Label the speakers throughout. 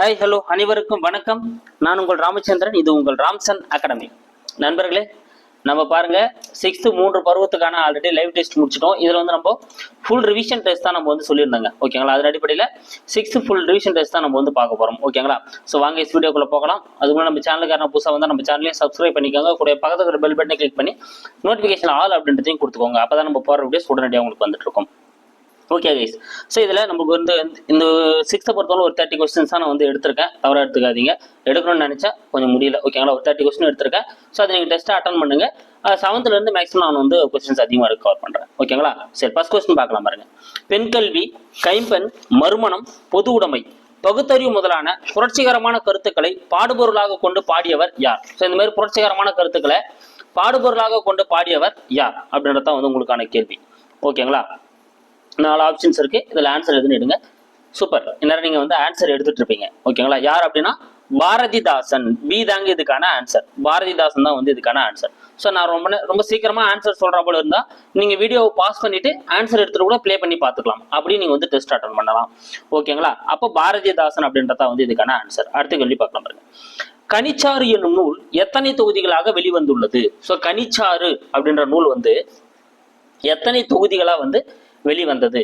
Speaker 1: Hi hello அனைவருக்கும் வணக்கம். நான் உங்கள் ராமச்சந்திரன். இது உங்கள் ராம்சன் அகாடமி. நண்பர்களே நம்ம பாருங்க சிக்ஸ்த்து மூன்று பருவத்துக்கான ஆல்ரெடி லைவ் டெஸ்ட் முடிச்சிட்டோம். இதில் வந்து நம்ம ஃபுல் ரிவிஷன் டெஸ்ட் தான் நம்ம வந்து சொல்லியிருந்தாங்க. ஓகேங்களா அதன் அடிப்படையில் சிக்ஸ்த்து ஃபுல் ரிவிஷன் டெஸ்ட் தான் நம்ம வந்து பார்க்க போகிறோம் ஓகேங்களா ஸோ வாங்க இஸ் வீடியோக்குள்ளே போகலாம். அதுக்கு நம்ம சேனலுக்கான புதுசாக வந்து நம்ம சேனலையும் சப்ஸ்கிரைப் பண்ணிக்கோங்க. கூட பக்கத்தில் பெல் பட்டனை கிளிக் பண்ணி நோட்டிஃபிகேஷன் ஆல் அப்படின்றதையும் கொடுத்துக்கோங்க. அப்போ தான் நம்ம போகிற வீடியோஸ் உடனடியாக உங்களுக்கு வந்துட்டு இருக்கும். ஓகே கைஸ் ஸோ இதில் நமக்கு வந்து இந்த சிக்ஸ்த்தை பொறுத்தவரை ஒரு தேர்ட்டி கொஸ்டின்ஸ் தான் நான் வந்து எடுத்திருக்கேன். தவறாக எடுத்துக்காதீங்க. எடுக்கணும்னு நினச்சா கொஞ்சம் முடியல. ஓகேங்களா ஒரு தேர்ட்டி கொஸ்டின் எடுத்திருக்கேன். ஸோ அதை நீங்கள் டெஸ்ட்டை அட்டன் பண்ணுங்கள் செவன்த்லேருந்து மேக்ஸிமம் நான் வந்து கொஸ்டின்ஸ் அதிகமாக எடுக்க கவர் பண்ணுறேன் ஓகேங்களா சரி ஃபஸ்ட் கொஸ்டின் பார்க்கலாம் பாருங்க. பெண் கல்வி கைம்பெண் மறுமணம் பொது உடைமை பகுத்தறிவு முதலான புரட்சிகரமான கருத்துக்களை பாடுபொருளாக கொண்டு பாடியவர் யார்? ஸோ இந்த மாதிரி புரட்சிகரமான கருத்துக்களை பாடுபொருளாக கொண்டு பாடியவர் யார்? அப்படின்றது தான் வந்து உங்களுக்கான கேள்வி. ஓகேங்களா நாலு ஆப்ஷன்ஸ் இருக்குது இதில் ஆன்சர் எழுதுன்னு எடுங்க. சூப்பர் இந்நேரம் நீங்கள் வந்து ஆன்சர் எடுத்துகிட்டு இருப்பீங்க. ஓகேங்களா யார் அப்படின்னா? பாரதிதாசன். பி தாங்க இதுக்கான ஆன்சர் பாரதிதாசன் தான் வந்து இதுக்கான ஆன்சர் ஸோ நான் ரொம்ப ரொம்ப சீக்கிரமா ஆன்சர் சொல்ற போல இருந்தா நீங்க வீடியோவை பாஸ் பண்ணிட்டு ஆன்சர் எடுத்துட்டு கூட ப்ளே பண்ணி பார்த்துக்கலாம். அப்படி நீங்க வந்து டெஸ்ட் அட்டன் பண்ணலாம். ஓகேங்களா அப்போ பாரதிதாசன் அப்படின்றதா வந்து இதுக்கான ஆன்சர் அடுத்து கேள்வி பார்க்கலாம் பாருங்க. கனிச்சாறு என்னும் நூல் எத்தனை தொகுதிகளாக வெளிவந்துள்ளது? ஸோ கனிச்சாறு அப்படின்ற நூல் வந்து எத்தனை தொகுதிகளாக வந்து வெளிவந்தது.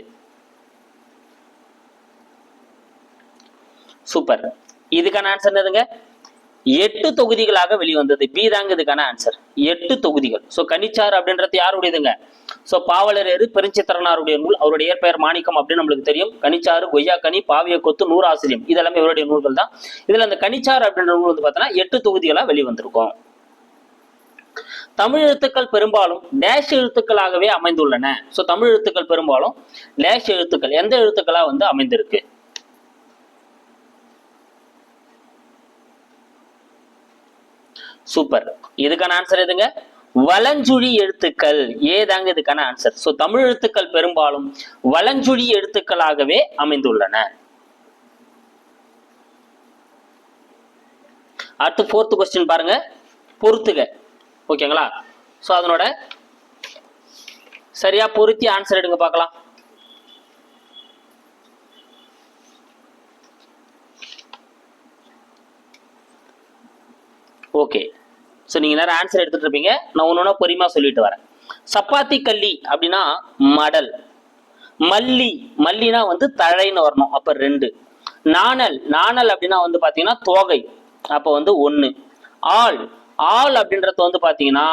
Speaker 1: சூப்பர் இதுக்கான ஆன்சர் என்னதுங்க? எட்டு தொகுதிகளாக வெளிவந்தது. பி தாங்க இதுக்கான ஆன்சர் எட்டு தொகுதிகள். ஸோ கனிச்சார் அப்படின்றது யாருடையதுங்க? ஸோ பாவலரேறு பெருஞ்சித்திரனாருடைய நூல் அவருடைய இயற்பெயர் மாணிக்கம் அப்படின்னு நம்மளுக்கு தெரியும். கனிச்சாறு கொய்யாக்கனி பாவிய கொத்து நூறாசிரியம். இதெல்லாமே இவருடைய நூல்கள் தான் இதுல அந்த கனிச்சார் அப்படின்ற நூல் வந்து பார்த்தோன்னா எட்டு தொகுதிகளா வெளிவந்திருக்கும். தமிழ் எழுத்துக்கள் பெரும்பாலும் டேஷ் எழுத்துக்களாகவே அமைந்துள்ளன. ஸோ தமிழ் எழுத்துக்கள் பெரும்பாலும் டேஷ் எழுத்துக்கள் எந்த எழுத்துக்களா வந்து அமைந்திருக்கு? சூப்பர் இதுக்கான ஆன்சர் எதுங்க? வலஞ்சுழி எழுத்துக்கள். ஏதாங்க இதுக்கான ஆன்சர் ஸோ தமிழ் எழுத்துக்கள் பெரும்பாலும் வலஞ்சுழி எழுத்துக்களாகவே அமைந்துள்ளன. அடுத்து ஃபோர்த் கொஸ்டின் பாருங்க. பொறுத்துக. ஓகேங்களா? ஸோ அதனோட சரியா பொருத்தி ஆன்சர் எடுங்க பார்க்கலாம். ஓகே ஸோ நீங்கள் நேரம் ஆன்சர் எடுத்துட்டு இருப்பீங்க. நான் ஒன்று ஒன்றா பொறுமையாக சொல்லிட்டு வரேன். சப்பாத்தி கல்லி அப்படின்னா மடல். மல்லி. மல்லினா வந்து தழைன்னு வரணும். அப்போ ரெண்டு. நாணல். நாணல் அப்படின்னா வந்து பார்த்தீங்கன்னா தோகை. அப்போ வந்து ஒன்று ஆள். ஆள் அப்படின்றது வந்து பார்த்தீங்கன்னா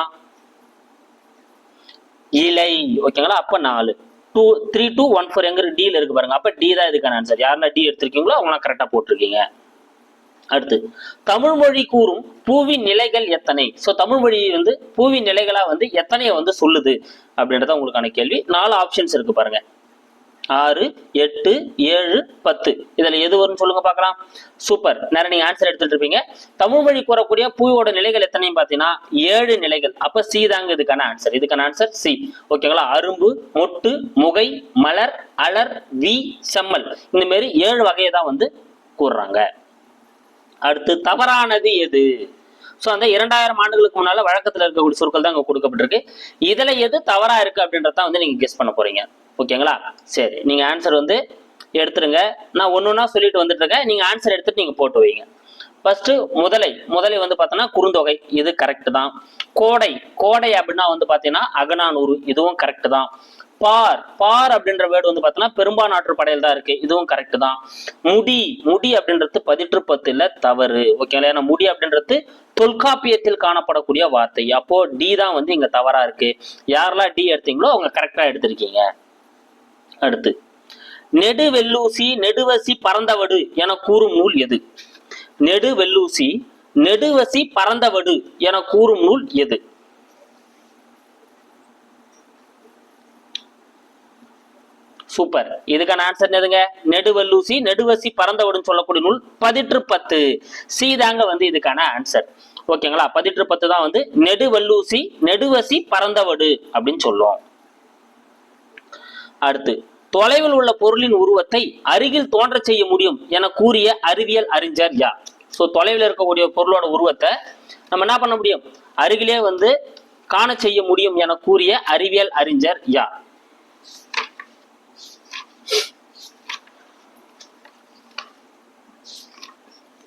Speaker 1: இலை ஓகேங்களா? அப்ப நாலு. Two three two one four எங்க டீல இருக்கு பாருங்க. அப்போ டி தான் இதுக்கான ஆன்சர் யாரெல்லாம் டி எடுத்திருக்கீங்களோ அவங்களாம் கரெக்டாக போட்டிருக்கீங்க. அடுத்து தமிழ் மொழி கூறும் பூவின் நிலைகள் எத்தனை? ஸோ தமிழ் மொழி வந்து பூவின் நிலைகளா வந்து எத்தனையை வந்து சொல்லுது? அப்படின்றத உங்களுக்கான கேள்வி. நாலு ஆப்ஷன்ஸ் இருக்கு பாருங்க. ஆறு எட்டு ஏழு பத்து. இதில் எது வரும்னு சொல்லுங்க பார்க்கலாம். சூப்பர். நேரம் நீங்கள் ஆன்சர் எடுத்துட்டு இருப்பீங்க. தமிழ் வழி கூறக்கூடிய பூவோட நிலைகள் எத்தனையும் பார்த்தீங்கன்னா ஏழு நிலைகள். அப்போ சி தாங்க இதுக்கான ஆன்சர் இதுக்கான ஆன்சர் சி ஓகேங்களா அரும்பு மொட்டு முகை மலர் அலர் வி செம்மல். இந்த மாதிரி ஏழு வகையை தான் வந்து கூறுறாங்க. அடுத்து தவறானது எது? ஸோ அந்த இரண்டாயிரம் ஆண்டுகளுக்கு முன்னால வழக்கத்தில் இருக்கக்கூடிய சொற்கள் தான் அங்கே கொடுக்கப்பட்டிருக்கு. இதில் எது தவறா இருக்கு அப்படின்றத வந்து நீங்கள் கெஸ் பண்ண போறீங்க. ஓகேங்களா? சரி நீங்கள் ஆன்சர் வந்து எடுத்துருங்க. நான் ஒன்று ஒன்றா சொல்லிட்டு வந்துட்டு இருக்கேன் ஆன்சர் எடுத்துட்டு நீங்கள் போட்டு வைங்க. ஃபர்ஸ்ட்டு முதலை. முதலை வந்து பார்த்தோன்னா குறுந்தொகை. இது கரெக்டு தான். கோடை. கோடை அப்படின்னா வந்து பார்த்தீங்கன்னா அகனானூறு இதுவும் கரெக்டு தான். பார். பார் அப்படின்ற வேர்டு வந்து பார்த்தோன்னா பெரும்பாநாற்று படையில் தான் இருக்கு. இதுவும் கரெக்ட் தான். முடி. முடி அப்படின்றது பதிற்று பத்துல தவறு. ஓகேங்களா? ஏன்னா முடி அப்படின்றது தொல்காப்பியத்தில் காணப்படக்கூடிய வார்த்தை. அப்போ டி தான் வந்து இங்க தவறா இருக்கு. யாரெல்லாம் டி எடுத்தீங்களோ அவங்க கரெக்டா எடுத்திருக்கீங்க. அடுத்து நெடுவெல்லூசி நெடுவசி பறந்தவடு என கூறும் நூல் எது? நெடுவெல்லூசி நெடுவசி பறந்தவடு என கூறும் நூல் எது? சூப்பர். இதுக்கான ஆன்சர் எதுங்க? நெடுவல்லூசி நெடுவசி பறந்தவடுன்னு சொல்லக்கூடிய நூல் பதிற்று பத்து சி தாங்க வந்து இதுக்கான ஆன்சர் ஓகேங்களா? பதிற்று பத்து தான் வந்து நெடுவல்லூசி நெடுவசி பறந்தவடு அப்படின்னு சொல்லுவோம். அடுத்து தொலைவில் உள்ள பொருளின் உருவத்தை அருகில் தோன்றச் செய்ய முடியும் என கூறிய அறிவியல் அறிஞர் யார்? ஸோ தொலைவில் இருக்கக்கூடிய பொருளோட உருவத்தை நம்ம என்ன பண்ண முடியும்? அருகிலே வந்து காண செய்ய முடியும் என கூறிய அறிவியல் அறிஞர் யார்?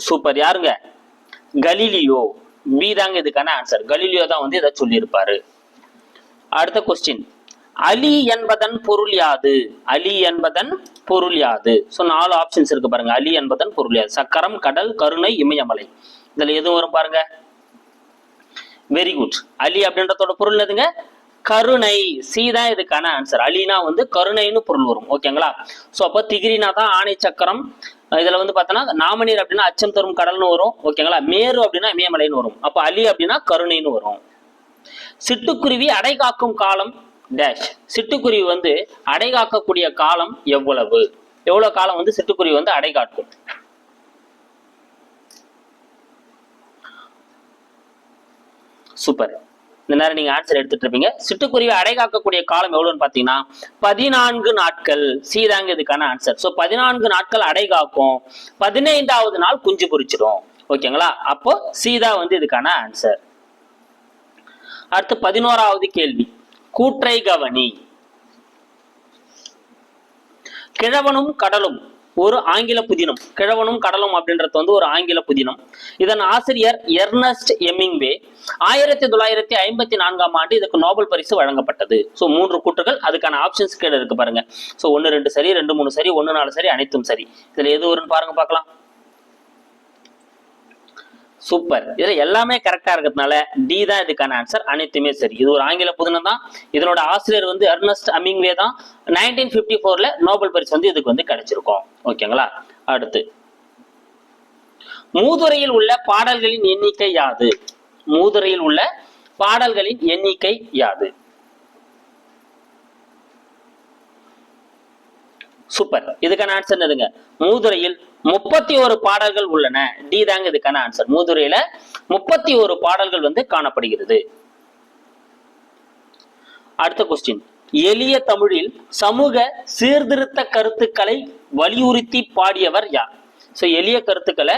Speaker 1: சூப்பர் யாருங்க? கலீலியோ. பி தாங்க இதுக்கான ஆன்சர் கலீலியோ தான் வந்து இதை சொல்லியிருப்பாரு. அடுத்த கொஸ்டின் அலி என்பதன் பொருள் யாது? அலி என்பதன் பொருள் யாது? ஸோ நாலு ஆப்ஷன்ஸ் இருக்கு பாருங்க. அலி என்பதன் பொருள் யாது. சக்கரம் கடல் கருணை இமயமலை. இதுல எதுவும் வரும் பாருங்க? வெரி குட் அலி அப்படின்றதோட பொருள் எதுங்க கருணை. சி தான் இதுக்கான ஆன்சர் அலினா வந்து கருணைன்னு பொருள் வரும். ஓகேங்களா ஸோ அப்போ திகிரினா தான் ஆணை சக்கரம். இதுல வந்து பார்த்தோன்னா நாமநீர் அப்படின்னா அச்சம் தரும் கடல்னு வரும். ஓகேங்களா மேரு அப்படின்னா இமயமலைன்னு வரும். அப்போ அலி அப்படின்னா கருணைன்னு வரும். சிட்டுக்குருவி அடை காக்கும் காலம். டேஷ் சிட்டுக்குருவி வந்து அடை காக்கக்கூடிய காலம் எவ்வளவு? எவ்வளவு காலம் வந்து சிட்டுக்குருவி வந்து அடை சூப்பர். இந்த நேரம் நீங்க ஆன்சர் எடுத்துட்டு இருப்பீங்க. சிட்டுக்குருவி அடை காக்கக்கூடிய காலம் எவ்வளவுன்னு பாத்தீங்கன்னா பதினான்கு நாட்கள். சீதாங்க இதுக்கான ஆன்சர் சோ பதினான்கு நாட்கள் அடை காக்கும். பதினைந்தாவது நாள் குஞ்சு பொறிச்சிடும் ஓகேங்களா அப்போ சீதா வந்து இதுக்கான ஆன்சர் அடுத்து பதினோராவது கேள்வி. கூற்றை கவனி. கிழவனும் கடலும் ஒரு ஆங்கில புதினம். கிழவனும் கடலும் அப்படின்றது வந்து ஒரு ஆங்கில புதினம். இதன் ஆசிரியர் எர்னஸ்ட் எமிங்வே ஆயிரத்தி தொள்ளாயிரத்தி ஐம்பத்தி நான்காம் ஆண்டு இதுக்கு நோபல் பரிசு வழங்கப்பட்டது. ஸோ மூன்று கூற்றுகள் அதுக்கான ஆப்ஷன்ஸ் கீழே இருக்கு பாருங்க. ஸோ ஒன்று ரெண்டு சரி ரெண்டு மூணு சரி ஒன்று நாலு சரி அனைத்தும் சரி. இதுல எது வரும்னு பாருங்க பார்க்கலாம். சூப்பர் இதுல எல்லாமே கரெக்டா இருக்கிறதுனால டி தான் இதுக்கான ஆன்சர் அனைத்துமே சரி. இது ஒரு ஆங்கில புதினம் தான். இதனோட ஆசிரியர் வந்து அர்னஸ்ட் அமிங்வே தான். நைன்டீன் பிப்டி ஃபோர்ல நோபல் பரிசு வந்து இதுக்கு வந்து கிடைச்சிருக்கும். ஓகேங்களா அடுத்து. மூதுரையில் உள்ள பாடல்களின் எண்ணிக்கை யாது? மூதுரையில் உள்ள பாடல்களின் எண்ணிக்கை யாது? சூப்பர் இதுக்கான ஆன்சர் என்னதுங்க? மூதுரையில் முப்பத்தி ஒரு பாடல்கள் உள்ளன. டி தாங்க இதுக்கான ஆன்சர் மூதுரையில முப்பத்தி ஒரு பாடல்கள் வந்து காணப்படுகிறது. அடுத்த கொஸ்டின் எளிய தமிழில் சமூக சீர்திருத்த கருத்துக்களை வலியுறுத்தி பாடியவர் யார்? ஸோ எளிய கருத்துக்களை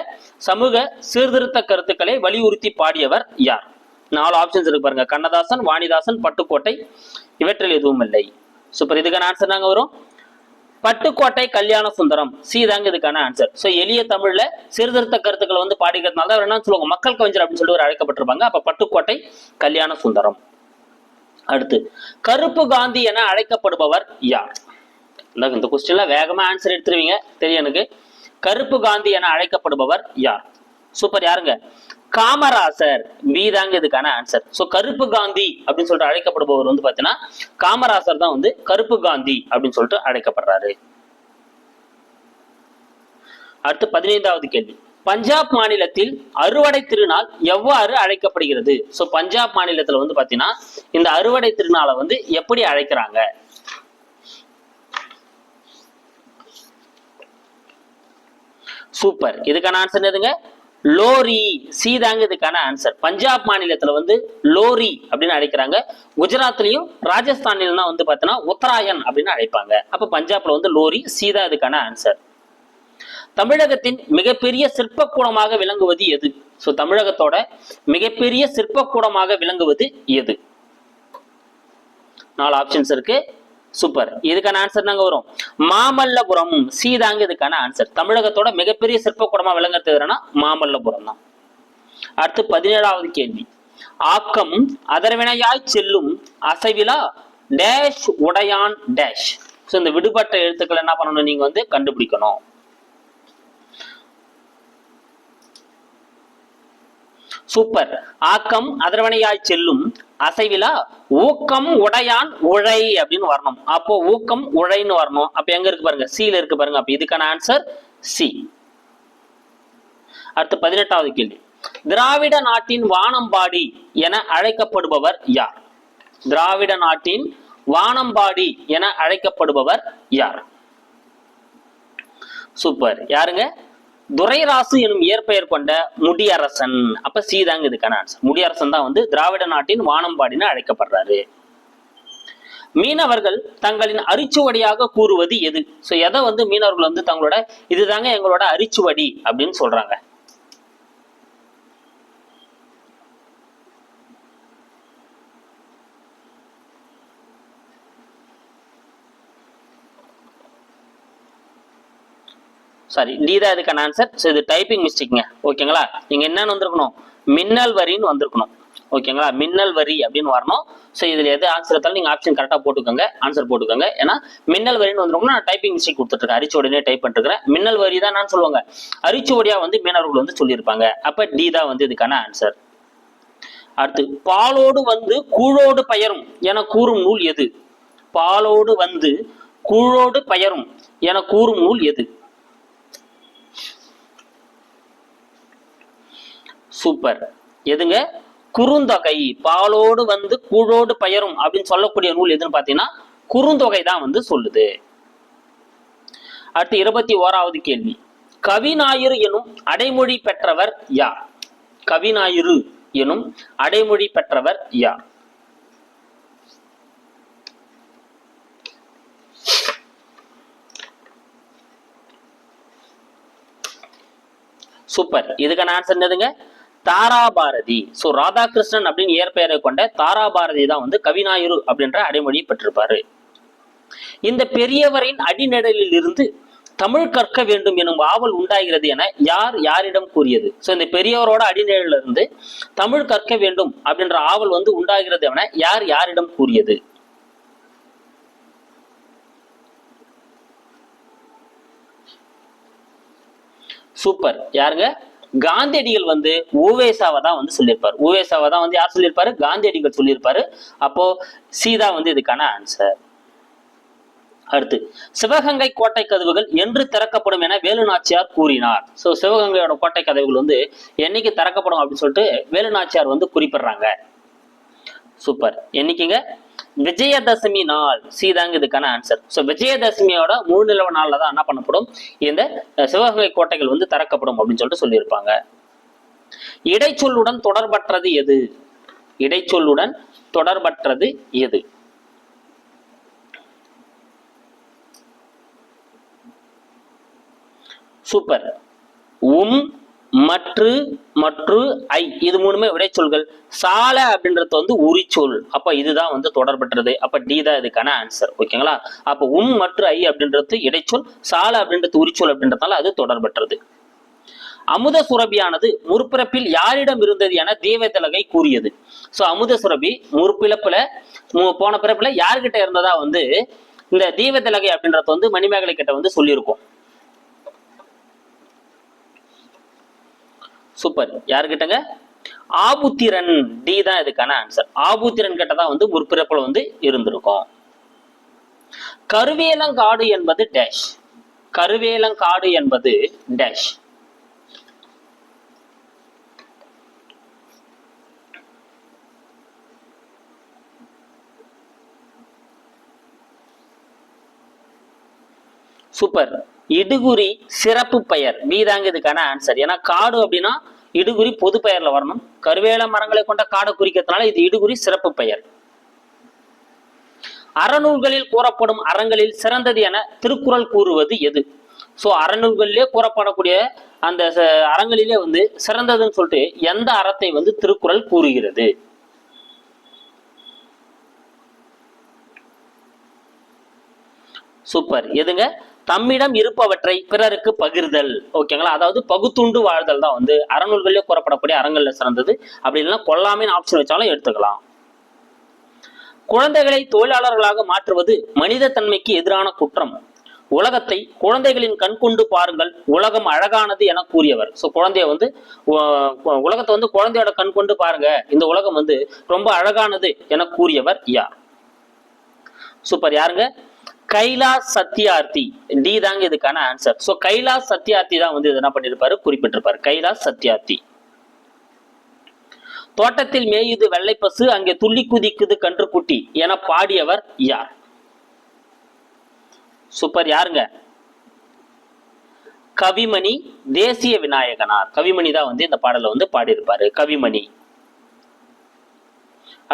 Speaker 1: சமூக சீர்திருத்த கருத்துக்களை வலியுறுத்தி பாடியவர் யார்? நாலு ஆப்ஷன்ஸ் இருக்கு பாருங்க. கண்ணதாசன் வாணிதாசன் பட்டுக்கோட்டை இவற்றில் எதுவும் இல்லை. சூப்பர் இதுக்கான ஆன்சர் நாங்க வரும். பட்டுக்கோட்டை கல்யாண சுந்தரம். சி தாங்க இதுக்கான ஆன்சர் சோ எளிய தமிழ்ல சீர்திருத்த கருத்துக்களை வந்து பாடிக்கிறதுனால தான் அவர் என்ன சொல்லுவாங்க மக்கள் கவிஞர் அப்படின்னு சொல்லி ஒரு அழைக்கப்பட்டிருப்பாங்க. அப்ப பட்டுக்கோட்டை கல்யாண சுந்தரம். அடுத்து கருப்பு காந்தி என அழைக்கப்படுபவர் யார்? இந்த இந்த கொஸ்டின்ல வேகமா ஆன்சர் எடுத்துருவீங்க. தெரியும் எனக்கு. கருப்பு காந்தி என அழைக்கப்படுபவர் யார்? சூப்பர் யாருங்க? காமராசர். பி தாங்க இதுக்கான ஆன்சர் சோ கருப்பு காந்தி அப்படின்னு சொல்லிட்டு அழைக்கப்படுபவர் வந்து பாத்தீங்கன்னா காமராசர் தான் வந்து கருப்பு காந்தி அப்படின்னு சொல்லிட்டு அழைக்கப்படுறாரு. அடுத்து பதினைந்தாவது கேள்வி. பஞ்சாப் மாநிலத்தில் அறுவடை திருநாள் எவ்வாறு அழைக்கப்படுகிறது? சோ பஞ்சாப் மாநிலத்துல வந்து பாத்தீங்கன்னா இந்த அறுவடை திருநாளை வந்து எப்படி அழைக்கிறாங்க? சூப்பர். இதுக்கான ஆன்சர் எதுங்க லோரி சி தாங்க இதுக்கான ஆன்சர் பஞ்சாப் மாநிலத்துல வந்து லோரி அப்படின்னு அழைக்கிறாங்க. குஜராத்லயும் ராஜஸ்தான்லாம் வந்து பார்த்தோன்னா உத்தராயன் அப்படின்னு அழைப்பாங்க. அப்ப பஞ்சாப்ல வந்து லோரி சீதா இதுக்கான ஆன்சர் தமிழகத்தின் மிகப்பெரிய சிற்பக்கூடமாக விளங்குவது எது? ஸோ தமிழகத்தோட மிகப்பெரிய சிற்பக்கூடமாக விளங்குவது எது? நாலு ஆப்ஷன்ஸ் இருக்கு. சூப்பர் இதுக்கான ஆன்சர் நாங்க வரும்? மாமல்லபுரம். சி தாங்க இதுக்கான ஆன்சர் தமிழகத்தோட மிகப்பெரிய சிற்பக்கூடமா விளங்குறது எதுனா மாமல்லபுரம் தான். அடுத்து பதினேழாவது கேள்வி. ஆக்கம் அதர்வினையாய் செல்லும் அசைவிலா டேஷ் உடையான் டேஷ் ஸோ இந்த விடுபட்ட எழுத்துக்கள் என்ன பண்ணணும்? நீங்க வந்து கண்டுபிடிக்கணும். சூப்பர். ஆக்கம் அதிரவணையாய் செல்லும். அசைவிலா ஊக்கம் உடையான் உழை அப்படின்னு வரணும். அப்போ ஊக்கம் உழைன்னு வரணும். அப்ப எங்க இருக்கு பாருங்க? சில இருக்கு பாருங்க. அப்ப இதுக்கான ஆன்சர் சி அடுத்து பதினெட்டாவது கேள்வி. திராவிட நாட்டின் வானம்பாடி என அழைக்கப்படுபவர் யார்? திராவிட நாட்டின் வானம்பாடி என அழைக்கப்படுபவர் யார்? சூப்பர். யாருங்க? துரைராசு எனும் இயற்பெயர் கொண்ட முடியரசன். அப்ப சீதாங்க இதுக்கான ஆன்சர் முடியரசன் தான் வந்து திராவிட நாட்டின் வானம்பாடின்னு அழைக்கப்படுறாரு. மீனவர்கள் தங்களின் அரிச்சுவடியாக கூறுவது எது? சோ எதை வந்து மீனவர்கள் வந்து தங்களோட இதுதாங்க எங்களோட அரிச்சுவடி அப்படின்னு சொல்றாங்க. சாரி டி தான் இதுக்கான ஆன்சர் ஸோ இது டைப்பிங் மிஸ்டேக்குங்க ஓகேங்களா நீங்க என்னன்னு வந்திருக்கணும்? மின்னல் வரின்னு வந்திருக்கணும். ஓகேங்களா மின்னல் வரி அப்படின்னு வரணும். ஸோ இதில் எது ஆன்சர் எடுத்தாலும் நீங்கள் ஆப்ஷன் கரெக்டாக போட்டுக்கோங்க. ஆன்சர் போட்டுக்கோங்க. ஏன்னா மின்னல் வரின்னு வந்திருக்கணும் நான் டைப்பிங் மிஸ்டேக் கொடுத்துருக்கேன் அரிச்சுவடினே டைப் பண்ணிருக்கிறேன் மின்னல் வரி தான் நான் சொல்லுவாங்க. அரிச்சுவடியா வந்து மீனவர்கள் வந்து சொல்லியிருப்பாங்க. அப்போ டி தான் வந்து இதுக்கான ஆன்சர் அடுத்து பாலோடு வந்து கூழோடு பயரும். என கூறும் நூல் எது? பாலோடு வந்து கூழோடு பயரும். என கூறும் நூல் எது? சூப்பர் எதுங்க? குறுந்தொகை. பாலோடு வந்து கூழோடு பயரும் அப்படின்னு சொல்லக்கூடிய நூல் எதுன்னு பார்த்தீங்கன்னா குறுந்தொகை தான் வந்து சொல்லுது. அடுத்து இருபத்தி ஓராவது கேள்வி. கவிநாயிறு எனும் அடைமொழி பெற்றவர் யார்? கவிநாயிறு எனும் அடைமொழி பெற்றவர் யார்? சூப்பர் இதுக்கான ஆன்சர் என்னதுங்க? தாராபாரதி. சோ ராதாகிருஷ்ணன் அப்படின்னு இயற்பெயரை கொண்ட தாராபாரதி தான் வந்து கவிநாயுரு அப்படின்ற அடைமொழியை பெற்றிருப்பாரு. இந்த பெரியவரின் அடிநிழலில் இருந்து தமிழ் கற்க வேண்டும் எனும் ஆவல் உண்டாகிறது என யார் யாரிடம் கூறியது? சோ இந்த பெரியவரோட அடிநிழலில் இருந்து தமிழ் கற்க வேண்டும் அப்படின்ற ஆவல் வந்து உண்டாகிறது என யார் யாரிடம் கூறியது? சூப்பர். யாருங்க? காந்தியடிகள் வந்து ஓவேசாவை தான் வந்து சொல்லியிருப்பார். ஓவேசாவை தான் வந்து யார் சொல்லியிருப்பாரு? காந்தியடிகள் சொல்லியிருப்பாரு. அப்போ சீதா வந்து இதுக்கான ஆன்சர் அடுத்து சிவகங்கை கோட்டை கதவுகள் என்று திறக்கப்படும் என வேலுநாச்சியார் கூறினார். சோ சிவகங்கையோட கோட்டை கதவுகள் வந்து என்னைக்கு திறக்கப்படும் அப்படின்னு சொல்லிட்டு வேலுநாச்சியார் வந்து குறிப்பிடுறாங்க. சூப்பர் என்னைக்குங்க? விஜயதசமி நாள். சீதாங்க இதுக்கான ஆன்சர் ஸோ விஜயதசமியோட முழு நிலவு நாளில் தான் என்ன பண்ணப்படும்? இந்த சிவகங்கை கோட்டைகள் வந்து திறக்கப்படும் அப்படின்னு சொல்லிட்டு சொல்லியிருப்பாங்க. இடைச்சொல்லுடன் தொடர்பற்றது எது? இடைச்சொல்லுடன் தொடர்பற்றது எது? சூப்பர் உம் மற்று மற்று ஐ இது மூணுமே விடைச்சொல்கள். சால அப்படின்றது வந்து உரிச்சொல். அப்ப இதுதான் வந்து தொடர்பற்றது. அப்ப டி தான் இதுக்கான ஆன்சர் ஓகேங்களா? அப்ப உம் மற்று ஐ அப்படின்றது இடைச்சொல் சால அப்படின்றது உரிச்சொல் அப்படின்றதால அது தொடர்பற்றது. அமுத சுரபியானது முற்பிறப்பில் யாரிடம் இருந்தது என தேவதலகை கூறியது. ஸோ அமுத சுரபி முற்பிழப்புல போன பிறப்புல யார்கிட்ட இருந்ததா வந்து இந்த தீவத்திலகை அப்படின்றது வந்து மணிமேகலை கிட்ட வந்து சொல்லியிருக்கோம். சூப்பர் யாருக்கிட்டங்க? ஆபுத்திரன் டி தான் இதுக்கான ஆன்சர் ஆபுத்திரன் கிட்ட தான் வந்து முற்பிறப்புல வந்து இருந்திருக்கும். கருவேலங்காடு என்பது டேஷ் கருவேலங்காடு என்பது டேஷ் சூப்பர் இடுகுறி சிறப்பு பெயர். வீதாங்க இதுக்கான ஆன்சர் ஏன்னா காடு அப்படின்னா இடுகுறி பொது பெயர்ல வரணும். கருவேல மரங்களை கொண்ட காடை குறிக்கிறதுனால இது இடுகுறி சிறப்பு பெயர். அறநூல்களில் கூறப்படும் அறங்களில் சிறந்தது என திருக்குறள் கூறுவது எது? சோ அறநூல்களிலே கூறப்படக்கூடிய அந்த அறங்களிலே வந்து சிறந்ததுன்னு சொல்லிட்டு எந்த அறத்தை வந்து திருக்குறள் கூறுகிறது? சூப்பர் எதுங்க? தம்மிடம் இருப்பவற்றை பிறருக்கு பகிர்தல். ஓகேங்களா? அதாவது பகுத்துண்டு வாழ்தல் தான் வந்து அறநூல்களிலே கூறப்படக்கூடிய அறங்கள்ல சிறந்தது. அப்படி இல்லைன்னா கொல்லாமின் ஆப்ஷன் வச்சாலும் எடுத்துக்கலாம். குழந்தைகளை தொழிலாளர்களாக மாற்றுவது மனித தன்மைக்கு எதிரான குற்றம். உலகத்தை குழந்தைகளின் கண் கொண்டு பாருங்கள் உலகம் அழகானது என கூறியவர். சோ குழந்தைய வந்து உ- உலகத்தை வந்து குழந்தையோட கண் கொண்டு பாருங்க இந்த உலகம் வந்து ரொம்ப அழகானது என கூறியவர் யார்? சூப்பர் யாருங்க? கைலாஸ் சத்யார்த்தி. டி தாங்க இதுக்கான ஆன்சர் சோ கைலாஸ் சத்யார்த்தி தான் வந்து இது என்ன பண்ணிருப்பாரு? குறிப்பிட்டிருப்பாரு. கைலாஸ் சத்யார்த்தி. தோட்டத்தில் மேயுது வெள்ளைப்பசு அங்கே துள்ளி குதிக்குது கன்றுக்குட்டி என பாடியவர் யார்? சூப்பர் யாருங்க? கவிமணி தேசிய விநாயகனார். கவிமணி தான் வந்து இந்த பாடலை வந்து பாடியிருப்பாரு. கவிமணி.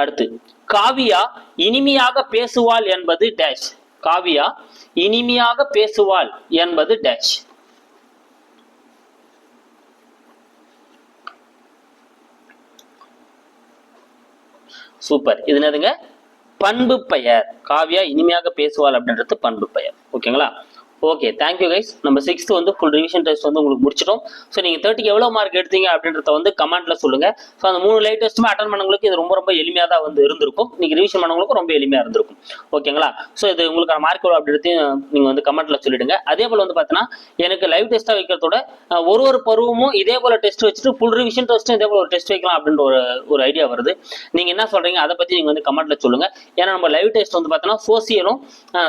Speaker 1: அடுத்து காவியா இனிமையாக பேசுவாள் என்பது டேஷ் காவியா இனிமையாக பேசுவாள் என்பது டேஷ் சூப்பர். இது என்னதுங்க? பண்பு பெயர். காவியா இனிமையாக பேசுவாள் அப்படின்றது பண்பு பெயர். ஓகேங்களா? ஓகே தேங்க்யூ கைஸ் நம்ம சிக்ஸ்த் வந்து ஃபுல் ரிவிஷன் டெஸ்ட் வந்து உங்களுக்கு முடிச்சிட்டோம். ஸோ நீங்கள் தேர்ட்டிக்கு எவ்வளோ மார்க் எடுத்தீங்க அப்படின்றத வந்து கமெண்ட்டில் சொல்லுங்கள் ஸோ அந்த மூணு லைட் டெஸ்ட்டுமே அட்டன் பண்ணவங்களுக்கு இது ரொம்ப ரொம்ப எளிமையாக தான் வந்து இருந்திருக்கும். நீங்கள் ரிவிஷன் பண்ணவங்களுக்கும் ரொம்ப எளிமையாக இருந்திருக்கும். ஓகேங்களா ஸோ இது உங்களுக்கான மார்க் எவ்வளோ அப்படின்றதையும் நீங்கள் வந்து கமெண்ட்டில் சொல்லிடுங்க. அதே போல் வந்து பார்த்தீங்கன்னா எனக்கு லைவ் டெஸ்ட்டாக வைக்கிறதோட ஒரு ஒரு பருவமும் இதே போல் டெஸ்ட் வச்சுட்டு ஃபுல் ரிவிஷன் டெஸ்ட்டும் இதே போல் ஒரு டெஸ்ட் வைக்கலாம் அப்படின்ற ஒரு ஒரு ஐடியா வருது. நீங்கள் என்ன சொல்கிறீங்க அதை பற்றி நீங்கள் வந்து கமெண்ட்டில் சொல்லுங்கள் ஏன்னா நம்ம லைவ் டெஸ்ட் வந்து பார்த்தீங்கன்னா சோசியலும்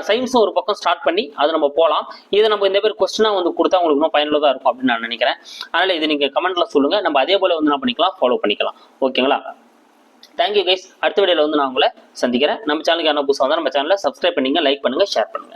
Speaker 1: சயின்ஸும் ஒரு பக்கம் ஸ்டார்ட் பண்ணி அதை நம்ம போகலாம் இதை நம்ம இந்த பேர் கொஸ்டினாக வந்து கொடுத்தா உங்களுக்கு இன்னும் பயனுள்ளதாக இருக்கும் அப்படின்னு நான் நினைக்கிறேன். அதனால் இது நீங்கள் கமெண்ட்ல சொல்லுங்க. நம்ம அதே போல் வந்து என்ன பண்ணிக்கலாம்? ஃபாலோ பண்ணிக்கலாம். ஓகேங்களா தேங்க்யூ கைஸ் அடுத்த வீடியோவில் வந்து நான் உங்களை சந்திக்கிறேன். நம்ம சேனலுக்கு என்ன புதுசாக வந்தால் நம்ம சேனலை சப்ஸ்கிரைப் பண்ணிங்க லைக் பண்ணுங்க ஷேர் பண்ணுங்க.